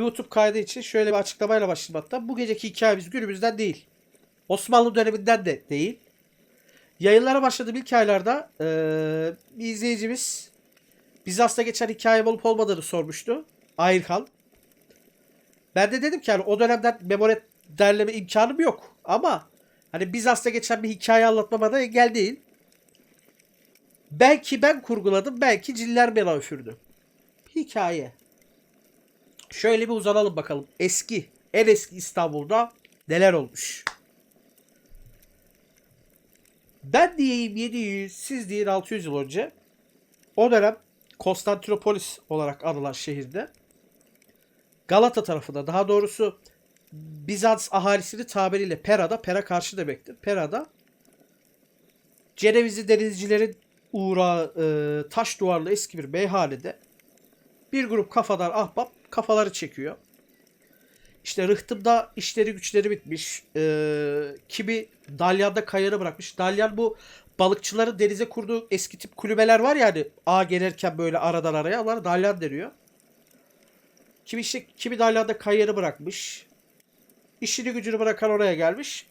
YouTube kaydı için şöyle bir açıklamayla başlayayım hatta. Bu geceki hikayemiz günümüzden değil. Osmanlı döneminden de değil. Yayınlara başladığım ilk aylarda eee, bir izleyicimiz Bizans'ta geçen hikayem olup olmadığını sormuştu. Ayırkan. Ben de dedim ki hani o dönemden memore derleme imkanım yok. Ama hani Bizans'ta geçen bir hikaye anlatmama da engel değil. Belki ben kurguladım, belki ciller bana üfürdü. Hikaye. Şöyle bir uzanalım bakalım. Eski, en eski İstanbul'da neler olmuş? Ben diyeyim 700, siz deyin 600 yıl önce. O dönem Konstantinopolis olarak anılan şehirde Galata tarafında daha doğrusu Bizans ahalisini tabiriyle Pera'da, Pera karşı demektir. Pera'da Cenevizli denizcilerin uğrağı e, taş duvarlı eski bir meyhanede bir grup kafadan ahbap kafaları çekiyor. İşte rıhtımda işleri güçleri bitmiş. E, kimi Dalyan'da kayarı bırakmış. Dalyan bu balıkçıların denize kurduğu eski tip kulübeler var ya hani ağa gelirken böyle aradan araya onlara Dalyan deniyor. Kimi işte kimi Dalyan'da kayarı bırakmış. İşini gücünü bırakan oraya gelmiş.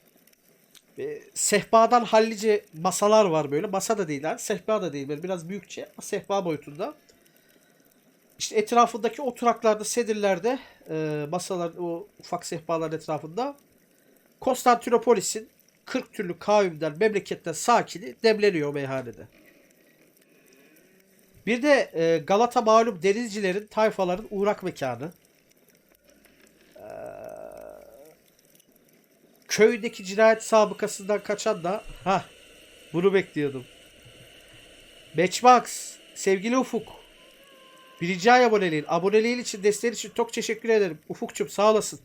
E, sehpadan hallice masalar var böyle. Masa da değil yani. Sehpa da değil. Böyle biraz büyükçe sehpa boyutunda. İşte etrafındaki oturaklarda, sedirlerde e, masalar, o ufak sehpaların etrafında Konstantinopolis'in 40 türlü kavimden, memleketten sakini demleniyor meyhanede. Bir de e, Galata malum denizcilerin, tayfaların uğrak mekanı. Ee, köydeki cinayet sabıkasından kaçan da ha bunu bekliyordum. Matchbox, sevgili Ufuk. Birinci ay aboneliğin. Aboneliğin için, desteğin için çok teşekkür ederim. Ufukçum sağ olasın.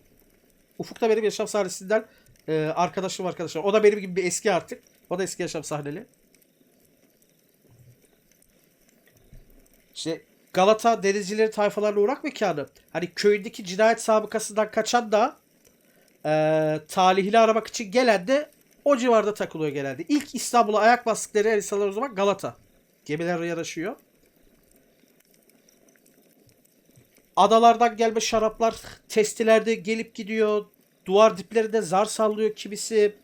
Ufuk da benim yaşam sahnesinden e, arkadaşım arkadaşlar. O da benim gibi bir eski artık. O da eski yaşam sahneli. İşte Galata denizcileri tayfalarla uğrak mekanı. Hani köyündeki cinayet sabıkasından kaçan da e, talihli aramak için gelen de o civarda takılıyor genelde. İlk İstanbul'a ayak bastıkları insanlar o zaman Galata. Gemiler yanaşıyor. Adalardan gelme şaraplar testilerde gelip gidiyor. Duvar diplerinde zar sallıyor kimisi.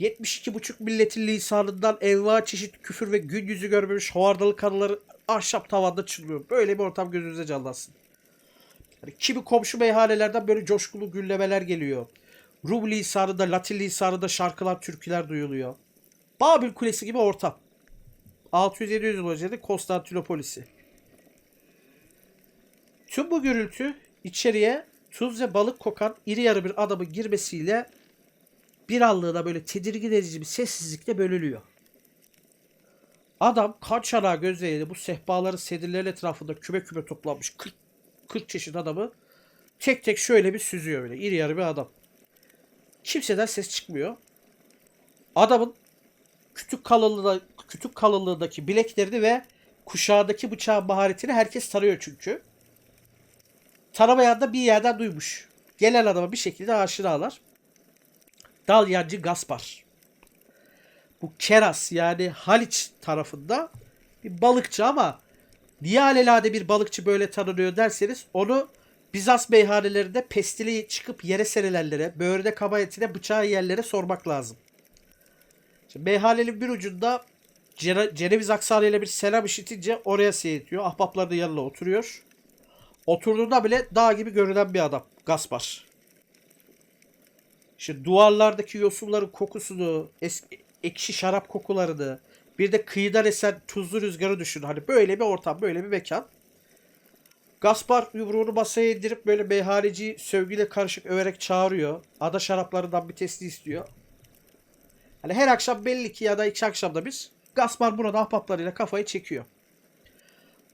72,5 milletin lisanından enva çeşit küfür ve gün yüzü görmemiş hovardalı kanıları ahşap tavanda çınlıyor. Böyle bir ortam gözünüze canlansın. Hani kimi komşu meyhanelerden böyle coşkulu güllemeler geliyor. Rum lisanında, Latin lisanında şarkılar, türküler duyuluyor. Babil Kulesi gibi ortam. 600-700 yıl önce de Konstantinopolis'i. Tüm bu gürültü içeriye tuz ve balık kokan iri yarı bir adamın girmesiyle bir anlığına böyle tedirgin edici bir sessizlikle bölünüyor. Adam kan çanağı gözleriyle bu sehpaların sedirlerin etrafında küme küme toplanmış 40, 40 çeşit adamı tek tek şöyle bir süzüyor böyle iri yarı bir adam. Kimseden ses çıkmıyor. Adamın kütük kalınlığında, kütük kalınlığındaki bileklerini ve kuşağındaki bıçağın maharetini herkes tanıyor çünkü. Tanımayan da bir yerden duymuş. Gelen adama bir şekilde aşinalar. Dalyancı Gaspar. Bu Keras yani Haliç tarafında bir balıkçı ama niye alelade bir balıkçı böyle tanınıyor derseniz onu Bizans meyhanelerinde pestili çıkıp yere serilenlere, böğrüne kaba etine bıçağı yerlere sormak lazım. Şimdi meyhanenin bir ucunda Cene- Ceneviz aksanıyla bir selam işitince oraya seyrediyor. Ahbapları da yanına oturuyor. Oturduğunda bile dağ gibi görünen bir adam. Gaspar. İşte duvarlardaki yosunların kokusunu, eski, ekşi şarap kokularını, bir de kıyıdan esen tuzlu rüzgarı düşün. Hani böyle bir ortam, böyle bir mekan. Gaspar yumruğunu masaya indirip böyle meyhaneci sövgüyle karışık överek çağırıyor. Ada şaraplarından bir testi istiyor. Hani her akşam belli ki ya da iki akşamda bir Gaspar burada ahbaplarıyla kafayı çekiyor.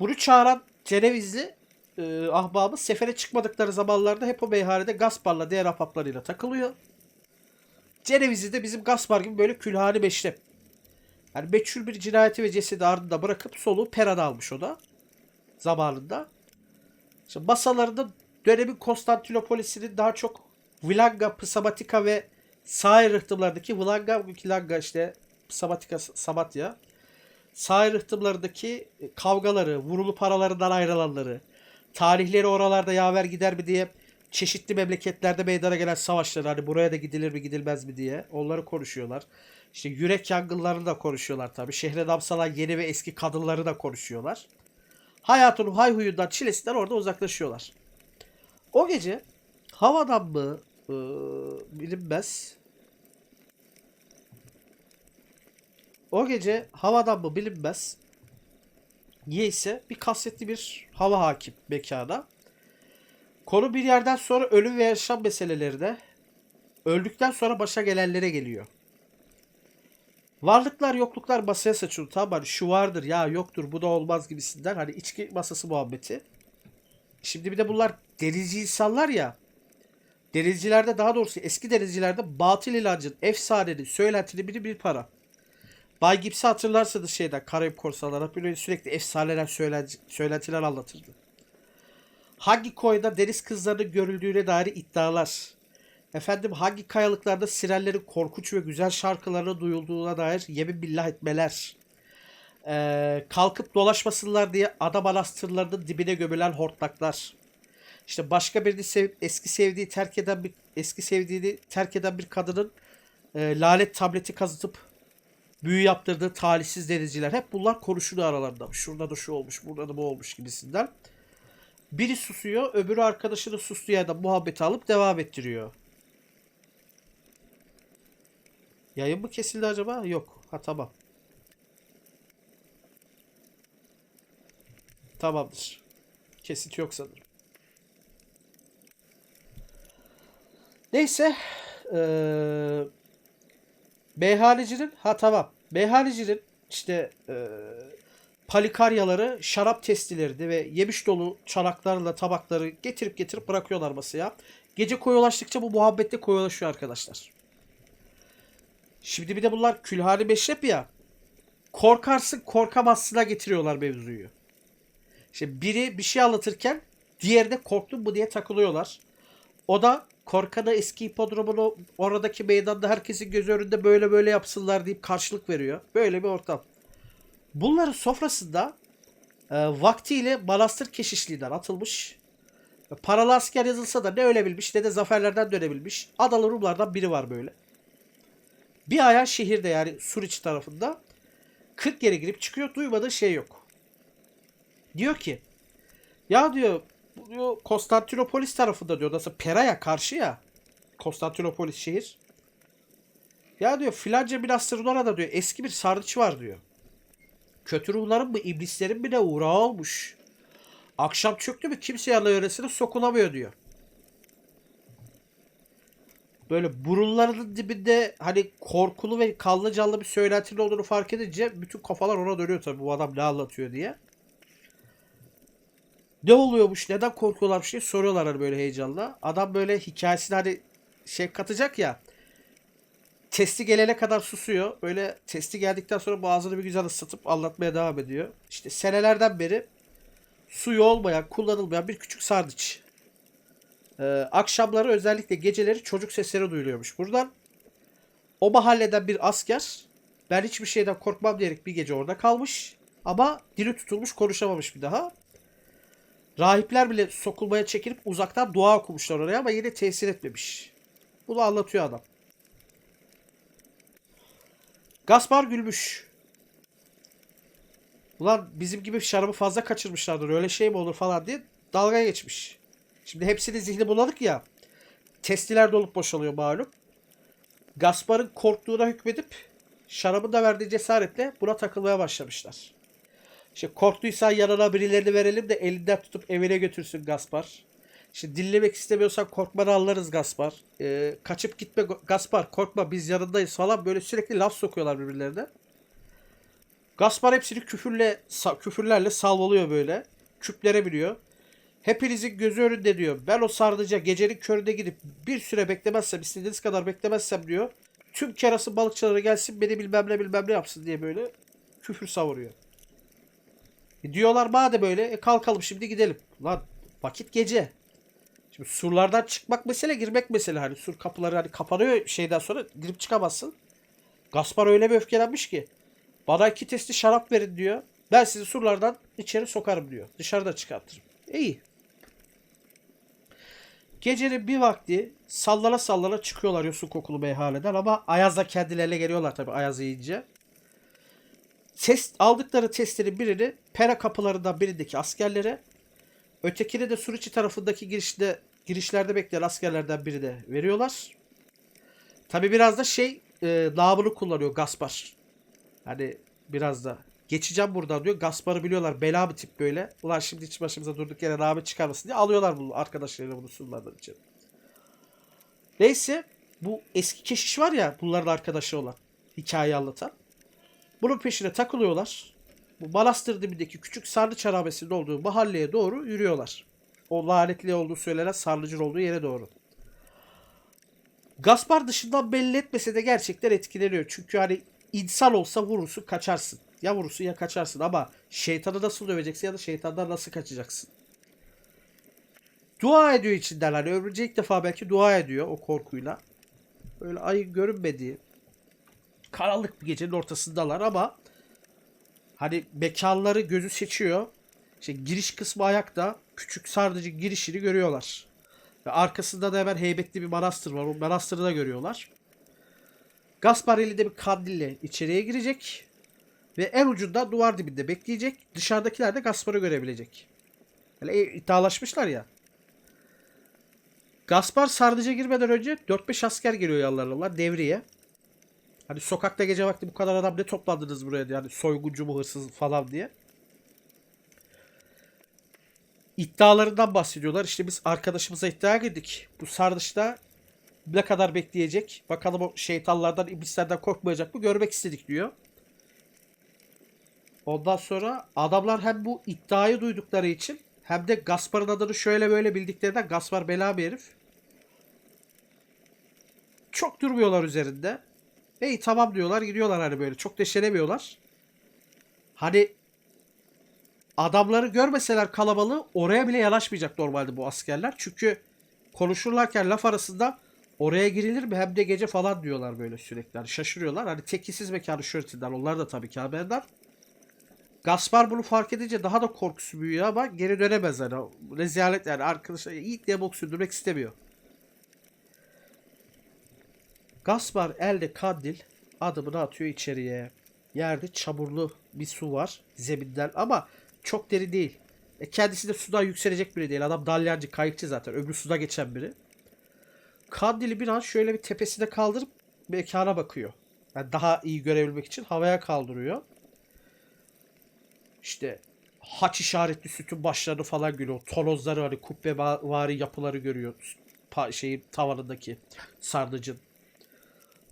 Bunu çağıran Cenevizli e, ahbabı sefere çıkmadıkları zamanlarda hep o meyhanede Gaspar'la diğer ahbaplarıyla takılıyor. Cenevizli de bizim Gaspar gibi böyle külhani beşrep. Yani meçhul bir cinayeti ve cesedi ardında bırakıp soluğu Pera'da almış o da. Zamanında. İşte masalarında dönemin Konstantinopolis'inin daha çok Vlaga, Psamatika ve sahil rıhtımlardaki Vlaga, Vlaga işte Psamatika, Samatya. Sahil rıhtımlarındaki kavgaları, vurulu paralarından ayrılanları, tarihleri oralarda yaver gider mi diye çeşitli memleketlerde meydana gelen savaşları hani buraya da gidilir mi gidilmez mi diye onları konuşuyorlar. İşte yürek yangınlarını da konuşuyorlar tabii. Şehre damsalan yeni ve eski kadınları da konuşuyorlar. Hayatın hayhuyundan çilesinden orada uzaklaşıyorlar. O gece havadan mı e, bilinmez. O gece havadan mı bilinmez. Niyeyse bir kasvetli bir hava hakim mekana. Konu bir yerden sonra ölüm ve yaşam meseleleri de öldükten sonra başa gelenlere geliyor. Varlıklar yokluklar masaya saçılıyor tamam hani şu vardır ya yoktur bu da olmaz gibisinden hani içki masası muhabbeti. Şimdi bir de bunlar denizci insanlar ya. Denizcilerde daha doğrusu eski denizcilerde batıl ilancın efsanenin söylentili biri bir para. Bay Gibbs'i hatırlarsanız şeyden Karayip Korsanları böyle sürekli efsaneler söylen, söylentiler anlatırdı. Hangi koyda deniz kızlarının görüldüğüne dair iddialar. Efendim hangi kayalıklarda sirenlerin korkunç ve güzel şarkılarına duyulduğuna dair yemin billah etmeler. Ee, kalkıp dolaşmasınlar diye ada manastırlarının dibine gömülen hortlaklar. İşte başka birini sev, eski sevdiği terk eden bir eski sevdiğini terk eden bir kadının e, lanet tableti kazıtıp büyü yaptırdığı talihsiz denizciler. Hep bunlar konuşuluyor aralarında. Şurada da şu olmuş, burada da bu olmuş gibisinden. Biri susuyor, öbürü arkadaşını sustuğu yerden muhabbeti alıp devam ettiriyor. Yayın mı kesildi acaba? Yok. Ha tamam. Tamamdır. Kesit yok sanırım. Neyse. Eee Meyhanecinin ha tamam. Meyhanecinin işte eee palikaryaları şarap testilerdi ve yemiş dolu çanaklarla tabakları getirip getirip bırakıyorlar masaya. Gece koyulaştıkça bu muhabbette koyulaşıyor arkadaşlar. Şimdi bir de bunlar külhane meşrep ya. Korkarsın korkamazsına getiriyorlar mevzuyu. İşte biri bir şey anlatırken diğeri de korktun mu diye takılıyorlar. O da korkanı eski hipodromunu oradaki meydanda herkesin gözü önünde böyle böyle yapsınlar deyip karşılık veriyor. Böyle bir ortam. Bunların sofrasında e, vaktiyle manastır keşişliğinden atılmış. Paralı asker yazılsa da ne ölebilmiş ne de zaferlerden dönebilmiş. Adalı Rumlardan biri var böyle. Bir ayağı şehirde yani Suriç tarafında 40 yere girip çıkıyor duymadığı şey yok. Diyor ki ya diyor bu diyor Konstantinopolis tarafında diyor nasıl Pera'ya karşı ya Konstantinopolis şehir. Ya diyor filanca Minastır'ın orada diyor eski bir sarnıç var diyor. Kötü ruhların mı iblislerin mi ne uğrağı olmuş. Akşam çöktü mü kimse yanına yöresine sokulamıyor diyor. Böyle burunlarının dibinde hani korkulu ve kanlı canlı bir söylentinin olduğunu fark edince bütün kafalar ona dönüyor tabii bu adam ne anlatıyor diye. Ne oluyormuş neden korkuyorlarmış diye soruyorlar hani böyle heyecanla. Adam böyle hikayesine hani şey katacak ya. Testi gelene kadar susuyor. Böyle testi geldikten sonra boğazını bir güzel ısıtıp anlatmaya devam ediyor. İşte senelerden beri suyu olmayan, kullanılmayan bir küçük sarnıç. Ee, akşamları özellikle geceleri çocuk sesleri duyuluyormuş. Buradan o mahalleden bir asker ben hiçbir şeyden korkmam diyerek bir gece orada kalmış. Ama dili tutulmuş konuşamamış bir daha. Rahipler bile sokulmaya çekilip uzaktan dua okumuşlar oraya ama yine tesir etmemiş. Bunu anlatıyor adam. Gaspar gülmüş. Ulan bizim gibi şarabı fazla kaçırmışlardır öyle şey mi olur falan diye dalga geçmiş. Şimdi hepsinin zihni bulanık ya. Testiler dolup boşalıyor malum. Gaspar'ın korktuğuna hükmedip şarabın da verdiği cesaretle buna takılmaya başlamışlar. İşte korktuysan yanına birilerini verelim de elinden tutup evine götürsün Gaspar. İşte dinlemek istemiyorsan korkmanı anlarız Gaspar. Ee, kaçıp gitme Gaspar korkma biz yanındayız falan böyle sürekli laf sokuyorlar birbirlerine. Gaspar hepsini küfürle küfürlerle salvalıyor böyle. Küplere biliyor. Hepinizin gözü önünde diyor. Ben o sardıca gecenin köründe gidip bir süre beklemezsem istediğiniz kadar beklemezsem diyor. Tüm kerası balıkçıları gelsin beni bilmem ne bilmem ne yapsın diye böyle küfür savuruyor. E diyorlar madem böyle e kalkalım şimdi gidelim. Lan vakit gece. Şimdi surlardan çıkmak mesele girmek mesele. Hani sur kapıları hani kapanıyor şeyden sonra girip çıkamazsın. Gaspar öyle bir öfkelenmiş ki. Bana iki testi şarap verin diyor. Ben sizi surlardan içeri sokarım diyor. Dışarıda çıkartırım. İyi. Gecenin bir vakti sallana sallana çıkıyorlar yosun kokulu meyhaneden ama Ayaz'la kendilerine geliyorlar tabi Ayaz yiyince. Test, aldıkları testlerin birini pera kapılarından birindeki askerlere, ötekini de Suriçi tarafındaki girişte girişlerde bekleyen askerlerden birine veriyorlar. Tabi biraz da şey e, namını kullanıyor Gaspar. Hani biraz da geçeceğim buradan diyor. Gaspar'ı biliyorlar. Bela bir tip böyle. Ulan şimdi hiç başımıza durduk yere rağbet çıkarmasın diye alıyorlar bunu arkadaşlarıyla bunu sunmadan için. Neyse bu eski keşiş var ya bunların arkadaşı olan hikayeyi anlatan. Bunun peşine takılıyorlar. Bu Manastır dibindeki küçük Sarnıç harabesinin olduğu mahalleye doğru yürüyorlar. O lanetli olduğu söylenen Sarnıcın olduğu yere doğru. Gaspar dışından belli etmese de gerçekten etkileniyor. Çünkü hani insan olsa vurursun kaçarsın. Ya vurursun ya kaçarsın ama şeytanı nasıl döveceksin ya da şeytandan nasıl kaçacaksın? Dua ediyor içinden hani ömrünce ilk defa belki dua ediyor o korkuyla. Böyle ayın görünmediği karanlık bir gecenin ortasındalar ama hani mekanları gözü seçiyor. İşte giriş kısmı ayakta küçük sardıcı girişini görüyorlar. Ve arkasında da hemen heybetli bir manastır var. O manastırı da görüyorlar. Gaspar elinde bir kandille içeriye girecek. Ve en ucunda duvar dibinde bekleyecek. Dışarıdakiler de Gaspar'ı görebilecek. Yani e, iddialaşmışlar ya. Gaspar sardıca girmeden önce 4-5 asker geliyor yanlarına devriye. Hani sokakta gece vakti bu kadar adam ne toplandınız buraya diye. Hani soyguncu mu hırsız falan diye. İddialarından bahsediyorlar. İşte biz arkadaşımıza iddia girdik. Bu sardıçta ne kadar bekleyecek? Bakalım o şeytanlardan, iblislerden korkmayacak mı? Görmek istedik diyor. Ondan sonra adamlar hem bu iddiayı duydukları için hem de Gaspar'ın adını şöyle böyle bildiklerinden Gaspar bela bir herif. Çok durmuyorlar üzerinde. Ey tamam diyorlar gidiyorlar hani böyle. Çok deşelemiyorlar. Hani adamları görmeseler kalabalığı oraya bile yanaşmayacak normalde bu askerler. Çünkü konuşurlarken laf arasında oraya girilir mi hem de gece falan diyorlar böyle sürekli. Hani şaşırıyorlar. Hani tekisiz mekanı şöretinden onlar da tabii ki haberdar. Gaspar bunu fark edince daha da korkusu büyüyor ama geri dönemez hani. Rezalet yani arkadaşlar ilk diye bok sürdürmek istemiyor. Gaspar elde kandil adımını atıyor içeriye. Yerde çamurlu bir su var zeminden ama çok derin değil. E kendisi de sudan yükselecek biri değil. Adam dalyancı, kayıkçı zaten. Öbürü suda geçen biri. Kandili bir an şöyle bir tepesine kaldırıp mekana bakıyor. Yani daha iyi görebilmek için havaya kaldırıyor. İşte haç işaretli sütun başlarını falan görüyor. Tonozları hani kubbe yapıları görüyor. Pa- şeyin tavanındaki sardıcın.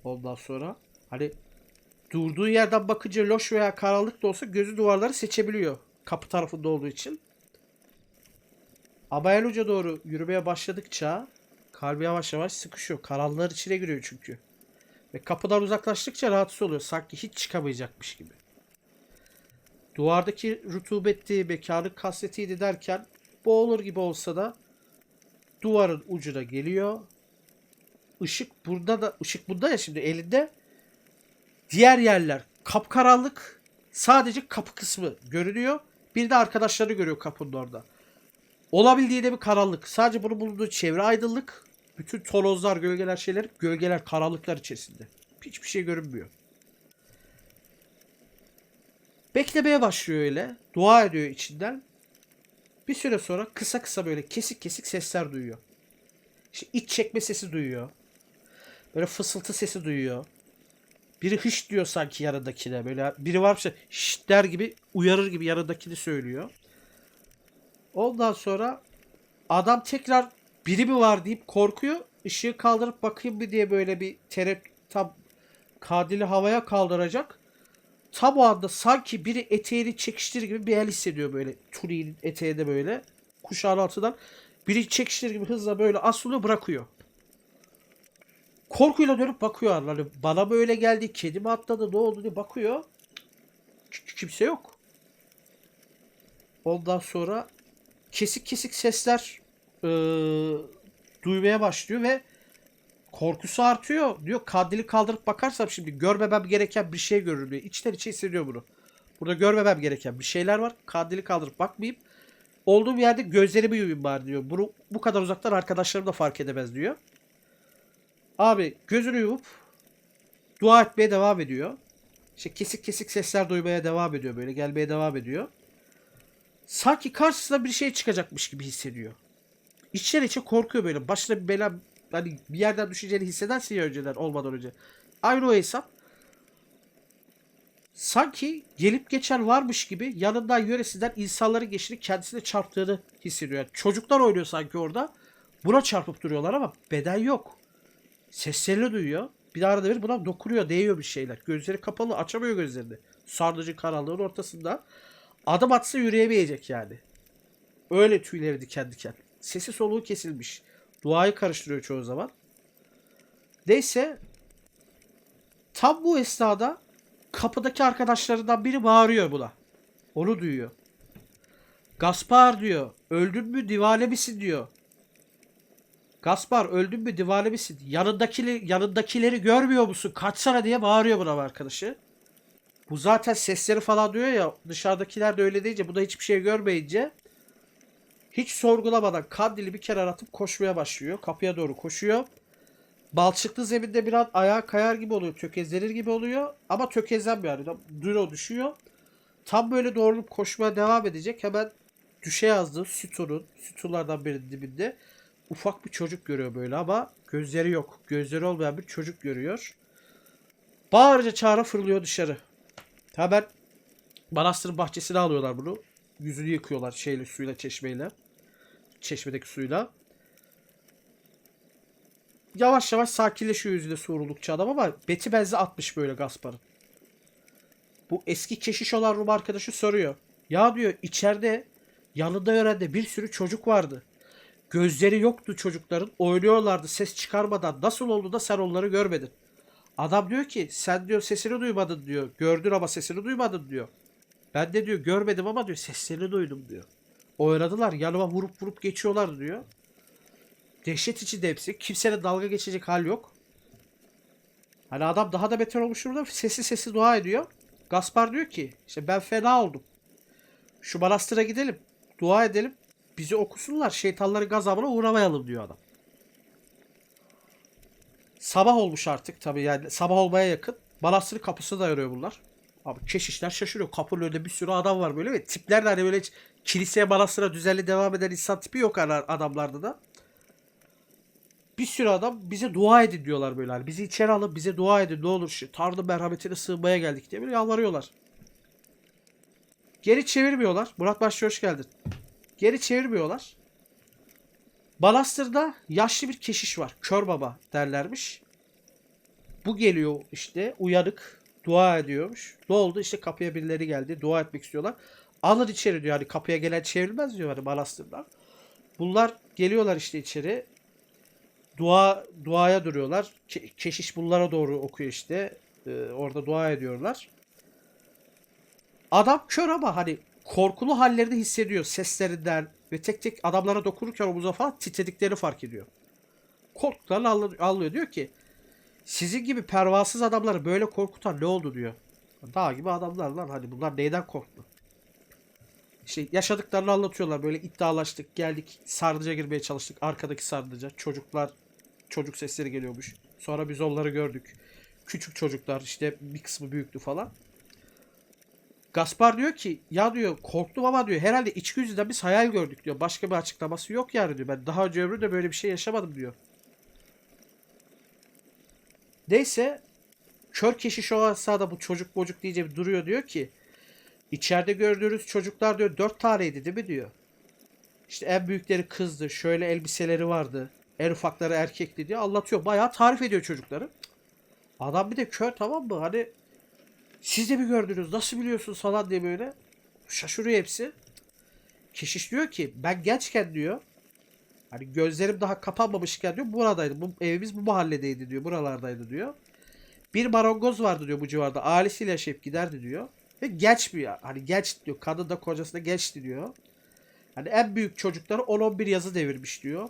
Ondan sonra hani durduğu yerden bakınca loş veya karanlık da olsa gözü duvarları seçebiliyor. Kapı tarafında olduğu için. Ama en uca doğru yürümeye başladıkça kalbi yavaş yavaş sıkışıyor. Karanlığın içine giriyor çünkü. Ve kapıdan uzaklaştıkça rahatsız oluyor. Sanki hiç çıkamayacakmış gibi. Duvardaki rutubetti, bekarlık kasvetiydi derken boğulur gibi olsa da duvarın ucuna geliyor. Işık burada da ışık bunda ya şimdi elinde. Diğer yerler kapkaranlık. Sadece kapı kısmı görünüyor. Bir de arkadaşları görüyor kapının orada. Olabildiğinde bir karanlık. Sadece bunu bulunduğu çevre aydınlık. Bütün tonozlar, gölgeler şeyler, gölgeler karanlıklar içerisinde. Hiçbir şey görünmüyor. Beklemeye başlıyor öyle. Dua ediyor içinden. Bir süre sonra kısa kısa böyle kesik kesik sesler duyuyor. İşte iç çekme sesi duyuyor. Böyle fısıltı sesi duyuyor. Biri hış diyor sanki yanındakine. Böyle biri varmış şşt der gibi uyarır gibi yanındakini söylüyor. Ondan sonra adam tekrar biri mi var deyip korkuyor. Işığı kaldırıp bakayım mı diye böyle bir tereddüt tam kadili havaya kaldıracak. Tam o anda sanki biri eteğini çekiştirir gibi bir el hissediyor böyle. Turi'nin eteğinde böyle. Kuşağın altından. Biri çekiştirir gibi hızla böyle asılıyor bırakıyor. Korkuyla dönüp bakıyor. Hani bana mı öyle geldi? Kedi mi atladı? Ne oldu diye bakıyor. Kimse yok. Ondan sonra kesik kesik sesler eee, duymaya başlıyor ve korkusu artıyor. Diyor kandili kaldırıp bakarsam şimdi görmemem gereken bir şey görürüm diyor. İçten içe hissediyor bunu. Burada görmemem gereken bir şeyler var. Kandili kaldırıp bakmayayım. Olduğum yerde gözlerimi yumayım bari diyor. Bunu bu kadar uzaktan arkadaşlarım da fark edemez diyor. Abi gözünü yumup dua etmeye devam ediyor. İşte kesik kesik sesler duymaya devam ediyor böyle gelmeye devam ediyor. Sanki karşısına bir şey çıkacakmış gibi hissediyor. İçler içe korkuyor böyle. Başına bir bela hani bir yerden düşeceğini hissedersin ya önceden olmadan önce. Aynı o hesap. Sanki gelip geçen varmış gibi yanından yöresinden insanların geçirip kendisine çarptığını hissediyor. Yani çocuklar oynuyor sanki orada. Buna çarpıp duruyorlar ama beden yok. Seslerini duyuyor. Bir de arada bir buna dokunuyor, değiyor bir şeyler. Gözleri kapalı, açamıyor gözlerini. Sarnıcı karanlığın ortasında. Adım atsa yürüyemeyecek yani. Öyle tüyleri diken diken. Sesi soluğu kesilmiş. Duayı karıştırıyor çoğu zaman. Neyse. Tam bu esnada kapıdaki arkadaşlarından biri bağırıyor buna. Onu duyuyor. Gaspar diyor. Öldün mü divane misin diyor. Gaspar öldün mü divane misin? Yanındakileri, yanındakileri görmüyor musun? Kaçsana diye bağırıyor buna arkadaşı. Bu zaten sesleri falan duyuyor ya dışarıdakiler de öyle deyince bu da hiçbir şey görmeyince hiç sorgulamadan kandili bir kenara atıp koşmaya başlıyor. Kapıya doğru koşuyor. Balçıklı zeminde biraz ayağa kayar gibi oluyor. Tökezlenir gibi oluyor. Ama tökezlenmiyor yani. Duro düşüyor. Tam böyle doğrulup koşmaya devam edecek. Hemen düşe yazdığı sütunun, sütunlardan birinin dibinde ufak bir çocuk görüyor böyle ama gözleri yok. Gözleri olmayan bir çocuk görüyor. Bağırınca çağıra fırlıyor dışarı. Hemen manastırın bahçesine alıyorlar bunu. Yüzünü yıkıyorlar şeyle suyla çeşmeyle. Çeşmedeki suyla. Yavaş yavaş sakinleşiyor yüzünde su vuruldukça adam ama beti benzi atmış böyle Gaspar'ın. Bu eski keşiş olan Rum arkadaşı soruyor. Ya diyor içeride yanında yörende bir sürü çocuk vardı. Gözleri yoktu çocukların. Oynuyorlardı ses çıkarmadan. Nasıl oldu da sen onları görmedin? Adam diyor ki sen diyor sesini duymadın diyor. Gördün ama sesini duymadın diyor. Ben de diyor görmedim ama diyor seslerini duydum diyor. Oynadılar yanıma vurup vurup geçiyorlar diyor. Dehşet içinde hepsi. Kimsenin dalga geçecek hal yok. Hani adam daha da beter olmuş durumda sesi sesi dua ediyor. Gaspar diyor ki işte ben fena oldum. Şu manastıra gidelim. Dua edelim. Bizi okusunlar. Şeytanların gazabına uğramayalım diyor adam. Sabah olmuş artık tabii yani sabah olmaya yakın. Manastırın kapısına dayanıyor bunlar. Abi keşişler şaşırıyor. Kapının önünde bir sürü adam var böyle ve tipler de hani böyle kiliseye manastıra düzenli devam eden insan tipi yok ara- adamlarda da. Bir sürü adam bize dua edin diyorlar böyle. Hani bizi içeri alın bize dua edin ne olur. şu Tanrı merhametine sığınmaya geldik diye böyle yalvarıyorlar. Geri çevirmiyorlar. Murat Başçı hoş geldin. Geri çevirmiyorlar. Balastır'da yaşlı bir keşiş var. Kör baba derlermiş. Bu geliyor işte uyanık dua ediyormuş. Ne oldu? İşte kapıya birileri geldi. Dua etmek istiyorlar. Alın içeri diyor. Hani kapıya gelen çevrilmez diyor hani Balastır'dan. Bunlar geliyorlar işte içeri. Dua duaya duruyorlar. Ke- keşiş bunlara doğru okuyor işte. Ee, orada dua ediyorlar. Adam kör ama hani korkulu hallerini hissediyor seslerinden ve tek tek adamlara dokunurken omuza falan titrediklerini fark ediyor. Korktuklarını anlıyor. Diyor ki sizin gibi pervasız adamları böyle korkutan ne oldu diyor. Dağ gibi adamlar lan hani bunlar neyden korktu? İşte yaşadıklarını anlatıyorlar böyle iddialaştık geldik sarnıca girmeye çalıştık arkadaki sarnıca çocuklar çocuk sesleri geliyormuş. Sonra biz onları gördük. Küçük çocuklar işte bir kısmı büyüktü falan. Gaspar diyor ki ya diyor korktum ama diyor herhalde içgüdüden biz hayal gördük diyor. Başka bir açıklaması yok yani diyor. Ben daha önce ömrümde böyle bir şey yaşamadım diyor. Neyse kör keşiş o esnada bu çocuk bocuk diyece bir duruyor diyor ki içeride gördüğünüz çocuklar diyor dört taneydi değil mi diyor. İşte en büyükleri kızdı. Şöyle elbiseleri vardı. En ufakları erkekti diyor. Anlatıyor. Bayağı tarif ediyor çocukları. Adam bir de kör tamam mı? Hani siz de mi gördünüz? Nasıl biliyorsunuz falan diye böyle. Şaşırıyor hepsi. Keşiş diyor ki ben gençken diyor. Hani gözlerim daha kapanmamışken diyor buradaydı. Bu evimiz bu mahalledeydi diyor. Buralardaydı diyor. Bir marangoz vardı diyor bu civarda. Ailesiyle yaşayıp giderdi diyor. Ve genç bir hani genç diyor. Kadın da kocası da gençti diyor. Hani en büyük çocukları 10-11 yazı devirmiş diyor.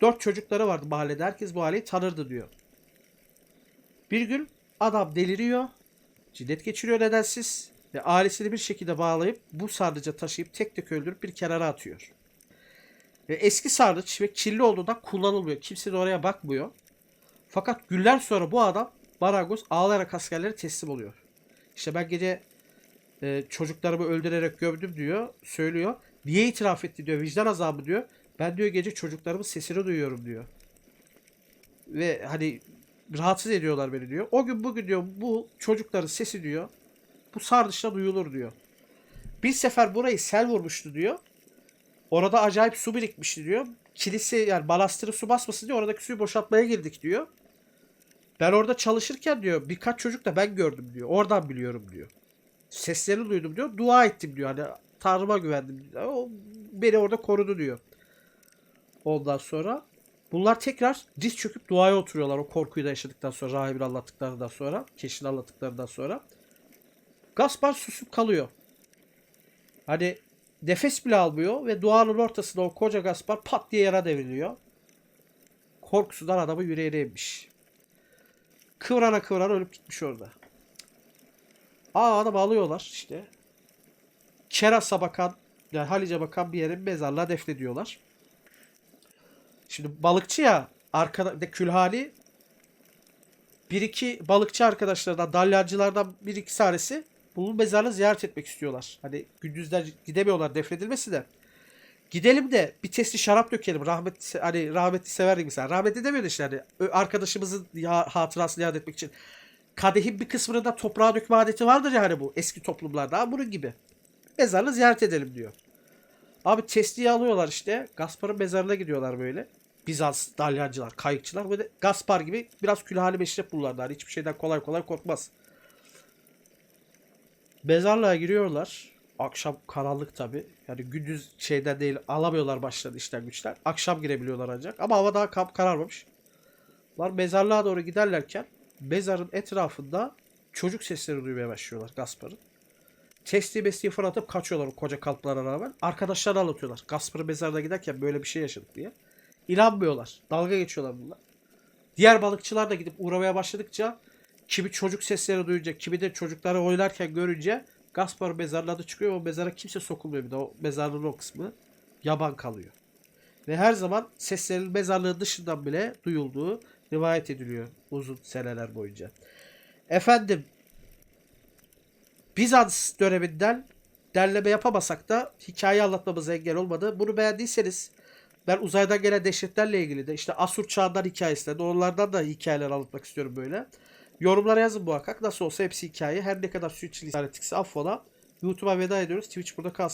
Dört çocukları vardı mahallede. Herkes bu aileyi tanırdı diyor. Bir gün adam deliriyor. Cinnet geçiriyor nedensiz. Ve ailesini bir şekilde bağlayıp bu sarnıca taşıyıp tek tek öldürüp bir kenara atıyor. Ve eski sarnıç ve kirli olduğundan kullanılmıyor. Kimse de oraya bakmıyor. Fakat günler sonra bu adam Baragoz ağlayarak askerlere teslim oluyor. İşte ben gece e, çocuklarımı öldürerek gömdüm diyor. Söylüyor. Niye itiraf etti diyor. Vicdan azabı diyor. Ben diyor gece çocuklarımın sesini duyuyorum diyor. Ve hani rahatsız ediyorlar beni diyor. O gün bugün diyor bu çocukların sesi diyor. Bu sarnıçta duyulur diyor. Bir sefer burayı sel vurmuştu diyor. Orada acayip su birikmişti diyor. Kilise yani balastırı su basmasın diye oradaki suyu boşaltmaya girdik diyor. Ben orada çalışırken diyor birkaç çocuk da ben gördüm diyor. Oradan biliyorum diyor. Seslerini duydum diyor. Dua ettim diyor. Hani Tanrıma güvendim. diyor. O beni orada korudu diyor. Ondan sonra bunlar tekrar diz çöküp duaya oturuyorlar. O korkuyu da yaşadıktan sonra, rahibin anlattıklarından sonra, keşin anlattıklarından sonra. Gaspar susup kalıyor. Hani nefes bile almıyor ve duanın ortasında o koca Gaspar pat diye yara devriliyor. Korkusundan adamı yüreğine inmiş. Kıvrana kıvrana ölüp gitmiş orada. Aa adamı alıyorlar işte. Keras'a bakan, yani Halice bakan bir yerin mezarlığa defnediyorlar. Şimdi balıkçı ya arkada de külhani bir iki balıkçı arkadaşlardan, dalyancılardan bir iki tanesi bunun mezarını ziyaret etmek istiyorlar. Hani gündüzler gidemiyorlar defnedilmesi de. Gidelim de bir testi şarap dökelim. Rahmetli, hani rahmetli severdik mesela. Rahmetli demiyordu işte hani arkadaşımızın ya, hatırasını yad etmek için. Kadehin bir kısmını da toprağa dökme adeti vardır ya hani bu eski toplumlarda. Bunun gibi. Mezarını ziyaret edelim diyor. Abi testiyi alıyorlar işte. Gaspar'ın mezarına gidiyorlar böyle. Bizans dalyancılar, kayıkçılar. Böyle Gaspar gibi biraz külhali meşrep bunlardan. Hiçbir şeyden kolay kolay korkmaz. Mezarlığa giriyorlar. Akşam karanlık tabi. Yani gündüz şeyden değil alamıyorlar başlarını işten güçler. Akşam girebiliyorlar ancak. Ama hava daha kap kararmamış. Bunlar mezarlığa doğru giderlerken mezarın etrafında çocuk sesleri duymaya başlıyorlar Gaspar'ın. Testi mestiyi fırlatıp kaçıyorlar o koca kalplara rağmen. Arkadaşlarına anlatıyorlar. Gaspar'ın mezarına giderken böyle bir şey yaşadık diye. İnanmıyorlar. Dalga geçiyorlar bunlar. Diğer balıkçılar da gidip uğramaya başladıkça kimi çocuk sesleri duyunca kimi de çocukları oynarken görünce Gaspar mezarının adı çıkıyor. O mezara kimse sokulmuyor bir de o mezarlığın o kısmı yaban kalıyor. Ve her zaman seslerin mezarlığın dışından bile duyulduğu rivayet ediliyor uzun seneler boyunca. Efendim Bizans döneminden derleme yapamasak da hikaye anlatmamıza engel olmadı. Bunu beğendiyseniz ben uzaydan gelen dehşetlerle ilgili de işte Asur çağından hikayesinden onlardan da hikayeler anlatmak istiyorum böyle. Yorumlara yazın muhakkak. Nasıl olsa hepsi hikaye. Her ne kadar suçlu ettikse affola. YouTube'a veda ediyoruz. Twitch burada kalsın.